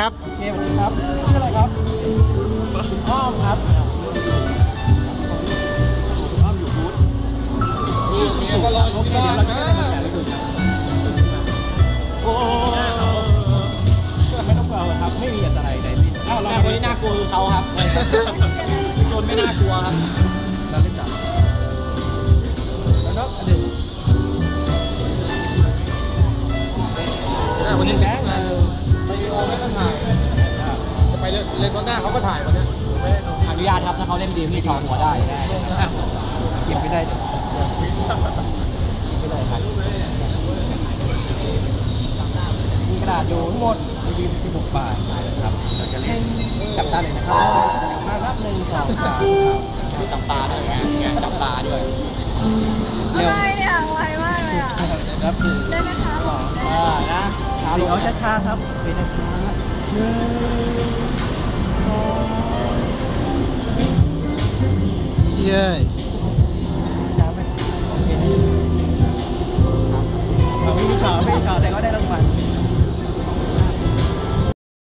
ครับโอเคสวัสดีครับชื่ออะไรครับอ้อมครับอ้อมอยู่บูธนี่ก็รอโออยู่เคที่เดี๋ยวบ้าเรานจะได้นะทำงานแล้วดูครับโอ้ไม่ต้องกลัวครับ ไม่มีอันตรายใดสิ้นอ้าวเราแต่คนที่น่ากลัวคือเขาครับโจรไม่น่ากลัวครับเราเล่นจับแล้วก็อันหนึ่งวันนี้แบงค์ เลนโซน่าเขาก็ถ่ายวันนี้อนุญาตครับถ้าเขาเล่นดีมนี่ชองหัวได้อะเก็บไม่ได้เดี๋ยวไม่ได้ครับมีกระดาษอยู่ทั้งหมดมีดีที่บุกป่านะครับเราจะเล่นจับตาเลยนะครับมารับหนึ่งสองสามมีจับตาด้วยไงเนี่ยจับตาด้วยอะไรเนี่ยไวมากเลยอะรับหนึ่งได้ไหมคะสองเออนะช้าลเดี๋งยวช้าๆครับเป็นช้าหนึ่ง เย้ยช้าไหมโอเ